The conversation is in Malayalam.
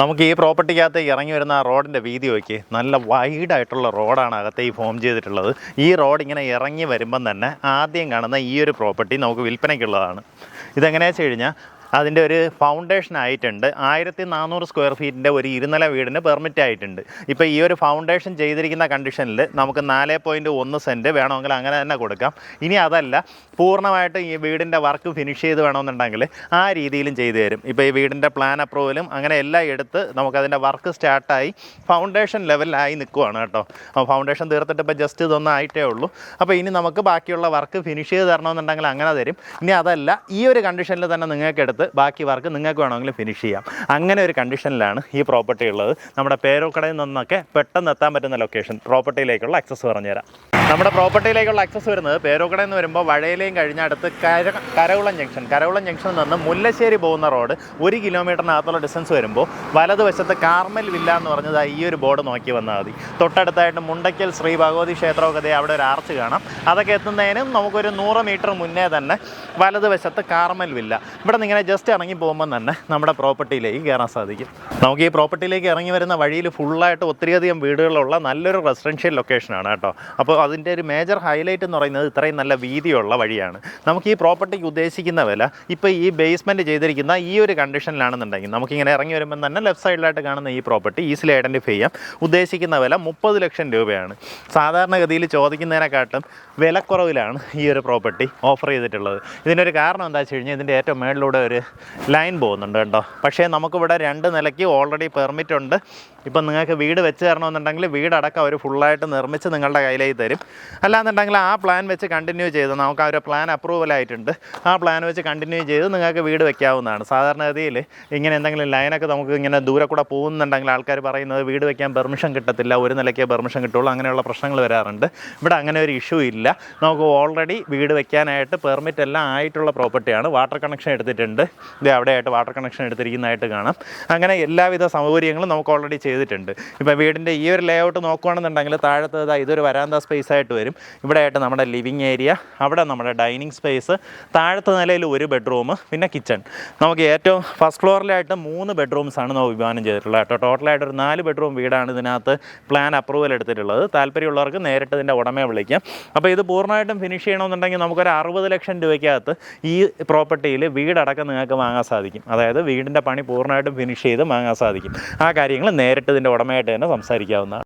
നമുക്ക് ഈ പ്രോപ്പർട്ടിക്കകത്ത് ഇറങ്ങി വരുന്ന ആ റോഡിന്റെ വീതി നോക്കി നല്ല വൈഡായിട്ടുള്ള റോഡാണ് അകത്തെ ഈ ഫോം ചെയ്തിട്ടുള്ളത്. ഈ റോഡ് ഇങ്ങനെ ഇറങ്ങി വരുമ്പം തന്നെ ആദ്യം കാണുന്ന ഈ ഒരു പ്രോപ്പർട്ടി നമുക്ക് വിൽപ്പനയ്ക്കുള്ളതാണ്. ഇതെങ്ങനെയാ വെച്ച് കഴിഞ്ഞാൽ അതിന്റെ ഒരു ഫൗണ്ടേഷൻ ആയിട്ടുണ്ട്. ആയിരത്തി നാനൂറ് സ്ക്വയർ ഫീറ്റിന്റെ ഒരു ഇരുനില വീടിന് പെർമിറ്റ് ആയിട്ടുണ്ട്. ഇപ്പോൾ ഈ ഒരു ഫൗണ്ടേഷൻ ചെയ്തിരിക്കുന്ന കണ്ടീഷനിൽ നമുക്ക് നാല് പോയിന്റ് ഒന്ന് സെന്റ് വേണമെങ്കിൽ അങ്ങനെ തന്നെ കൊടുക്കാം. ഇനി അതല്ല പൂർണമായിട്ട് ഈ വീടിന്റെ വർക്ക് ഫിനിഷ് ചെയ്ത് വേണമെന്നുണ്ടെങ്കിൽ ആ രീതിയിലും ചെയ്തു തരും. ഇപ്പോൾ ഈ വീടിന്റെ പ്ലാൻ അപ്രൂവലും അങ്ങനെ എല്ലാം എടുത്ത് നമുക്കതിന്റെ വർക്ക് സ്റ്റാർട്ടായി ഫൗണ്ടേഷൻ ലെവലിലായി നിൽക്കുവാണ് കേട്ടോ. ഫൗണ്ടേഷൻ തീർത്തിട്ട് ഇപ്പോൾ ജസ്റ്റ് ഇതൊന്നും ആയിട്ടേ ഉള്ളൂ. അപ്പോൾ ഇനി നമുക്ക് ബാക്കിയുള്ള വർക്ക് ഫിനിഷ് ചെയ്ത് തരണമെന്നുണ്ടെങ്കിൽ അങ്ങനെ തരും. ഇനി അതല്ല ഈ ഒരു കണ്ടീഷനിൽ തന്നെ നിങ്ങൾക്ക് എടുത്ത് ബാക്കി വർക്ക് നിങ്ങൾക്ക് വേണമെങ്കിൽ ഫിനിഷ് ചെയ്യാം. അങ്ങനെ ഒരു കണ്ടീഷനിലാണ് ഈ പ്രോപ്പർട്ടി ഉള്ളത്. നമ്മുടെ പേരോക്കടയിൽ നിന്നൊക്കെ പെട്ടെന്ന് എത്താൻ പറ്റുന്ന ലൊക്കേഷൻ പ്രോപ്പർട്ടിയിലേക്കുള്ള ആക്സസ് പറഞ്ഞുതരാം. നമ്മുടെ പ്രോപ്പർട്ടിയിലേക്കുള്ള ആക്സസ് വരുന്നത് പേരോക്കട എന്ന് വരുമ്പോൾ വഴയിലേയും കഴിഞ്ഞ അടുത്ത് കര കരകുളം ജംഗ്ഷൻ കരകുളം ജംഗ്ഷനിൽ നിന്ന് മുല്ലശ്ശേരി പോകുന്ന റോഡ് ഒരു കിലോമീറ്ററിനകത്തുള്ള ഡിസ്റ്റൻസ് വരുമ്പോൾ വലതുവശത്ത് കാർമൽ വില്ല എന്ന് പറഞ്ഞത് ഈ ഒരു ബോർഡ് നോക്കി വന്നാൽ മതി. തൊട്ടടുത്തായിട്ട് മുണ്ടയ്ക്കൽ ശ്രീ ഭഗവതി ക്ഷേത്രമൊക്കെ അവിടെ ഒരു ആർച്ച് കാണാം. അതൊക്കെ എത്തുന്നതിനും നമുക്കൊരു നൂറ് മീറ്റർ മുന്നേ തന്നെ വലതുവശത്ത് കാർമൽ വില്ല ഇവിടെ നിന്ന് ഇങ്ങനെ ജസ്റ്റ് ഇറങ്ങി പോകുമ്പോൾ തന്നെ നമ്മുടെ പ്രോപ്പർട്ടിയിലേക്ക് കയറാൻ സാധിക്കും. നമുക്ക് ഈ പ്രോപ്പർട്ടിയിലേക്ക് ഇറങ്ങി വരുന്ന വഴിയിൽ ഫുള്ളായിട്ട് ഒത്തിരിയധികം വീടുകളുള്ള നല്ലൊരു റെസിഡൻഷ്യൽ ലൊക്കേഷനാണ് കേട്ടോ. അപ്പോൾ അതിന്റെ ഒരു മേജർ ഹൈലൈറ്റ് എന്ന് പറയുന്നത് ഇത്രയും നല്ല വീതിയുള്ള വഴിയാണ്. നമുക്ക് ഈ പ്രോപ്പർട്ടിക്ക് ഉദ്ദേശിക്കുന്ന വില ഇപ്പോൾ ഈ ബേസ്മെന്റ് ചെയ്തിരിക്കുന്ന ഈ ഒരു കണ്ടീഷനിലാണെന്നുണ്ടെങ്കിൽ നമുക്കിങ്ങനെ ഇറങ്ങി വരുമ്പോൾ തന്നെ ലെഫ്റ്റ് സൈഡിലായിട്ട് കാണുന്ന ഈ പ്രോപ്പർട്ടി ഈസിലി ഐഡന്റിഫൈ ചെയ്യാം. ഉദ്ദേശിക്കുന്ന വില മുപ്പത് ലക്ഷം രൂപയാണ്. സാധാരണഗതിയിൽ ചോദിക്കുന്നതിനെക്കാട്ടും വിലക്കുറവിലാണ് ഈ ഒരു പ്രോപ്പർട്ടി ഓഫർ ചെയ്തിട്ടുള്ളത്. ഇതിനൊരു കാരണം എന്താ വെച്ച് കഴിഞ്ഞാൽ ഇതിന്റെ ഏറ്റവും മേളിലൂടെ ഒരു ലൈൻ പോകുന്നുണ്ട് കേട്ടോ. പക്ഷേ നമുക്കിവിടെ രണ്ട് നിലയ്ക്ക് ഓൾറെഡി പെർമിറ്റ് ഉണ്ട്. ഇപ്പം നിങ്ങൾക്ക് വീട് വെച്ച് തരണമെന്നുണ്ടെങ്കിൽ വീടടക്കം അവർ ഫുള്ളായിട്ട് നിർമ്മിച്ച് നിങ്ങളുടെ കയ്യിലേക്ക് തരും. അല്ലാന്നുണ്ടെങ്കിൽ ആ പ്ലാൻ വെച്ച് കണ്ടിന്യൂ ചെയ്ത്. നമുക്ക് ആ ഒരു പ്ലാൻ അപ്രൂവൽ ആയിട്ടുണ്ട്. ആ പ്ലാൻ വെച്ച് കണ്ടിന്യൂ ചെയ്ത് നിങ്ങൾക്ക് വീട് വെക്കാവുന്നതാണ്. സാധാരണഗതിയിൽ ഇങ്ങനെ എന്തെങ്കിലും ലൈനൊക്കെ നമുക്ക് ഇങ്ങനെ ദൂരെ കൂടെ പോകുന്നുണ്ടെങ്കിൽ ആൾക്കാർ പറയുന്നത് വീട് വെക്കാൻ പെർമിഷൻ കിട്ടത്തില്ല ഒരു നിലയ്ക്ക് പെർമിഷൻ കിട്ടുള്ളൂ അങ്ങനെയുള്ള പ്രശ്നങ്ങൾ വരാറുണ്ട്. ഇവിടെ അങ്ങനെ ഒരു ഇഷ്യൂ ഇല്ല. നമുക്ക് ഓൾറെഡി വീട് വെക്കാനായിട്ട് പെർമിറ്റ് എല്ലാം ആയിട്ടുള്ള പ്രോപ്പർട്ടിയാണ് വാട്ടർ കണക്ഷൻ എടുത്തിട്ടുണ്ട്. ഇത് അവിടെയായിട്ട് വാട്ടർ കണക്ഷൻ എടുത്തിരിക്കുന്നതായിട്ട് കാണാം. അങ്ങനെ എല്ലാവിധ സൗകര്യങ്ങളും നമുക്ക് ഓൾറെഡി ചെയ്തിട്ടുണ്ട്. ഇപ്പോൾ വീടിന്റെ ഈ ഒരു ലേഔട്ട് നോക്കുകയാണെന്നുണ്ടെങ്കിൽ താഴത്ത് ഇതൊരു വരാന്ത സ്പേസ് ആയിട്ട് വരും. ഇവിടെ ആയിട്ട് നമ്മുടെ ലിവിങ് ഏരിയ അവിടെ നമ്മുടെ ഡൈനിങ് സ്പേസ് താഴത്തെ നിലയിൽ ഒരു ബെഡ്റൂം പിന്നെ കിച്ചൺ നമുക്ക് ഏറ്റവും ഫസ്റ്റ് ഫ്ലോറിലായിട്ട് മൂന്ന് ബെഡ്റൂംസ് ആണ് നമുക്ക് വിഭാവനം ചെയ്തിട്ടുള്ളത് കേട്ടോ. ടോട്ടലായിട്ട് ഒരു നാല് ബെഡ്റൂം വീടാണ് ഇതിനകത്ത് പ്ലാൻ അപ്രൂവൽ എടുത്തിട്ടുള്ളത്. താല്പര്യമുള്ളവർക്ക് നേരിട്ട് ഇതിന്റെ ഉടമയെ വിളിക്കാം. അപ്പോൾ ഇത് പൂർണമായിട്ടും ഫിനിഷ് ചെയ്യണമെന്നുണ്ടെങ്കിൽ നമുക്കൊരു അറുപത് ലക്ഷം രൂപയ്ക്കകത്ത് ഈ പ്രോപ്പർട്ടിയിൽ വീടടക്കം നിങ്ങൾക്ക് വാങ്ങാൻ സാധിക്കും. അതായത് വീടിന്റെ പണി പൂർണമായിട്ടും ഫിനിഷ് ചെയ്ത് വാങ്ങാൻ സാധിക്കും. ആ കാര്യങ്ങൾ നേരിട്ട് ഇതിന്റെ ഉടമയായിട്ട് തന്നെ സംസാരിക്കാവുന്നതാണ്.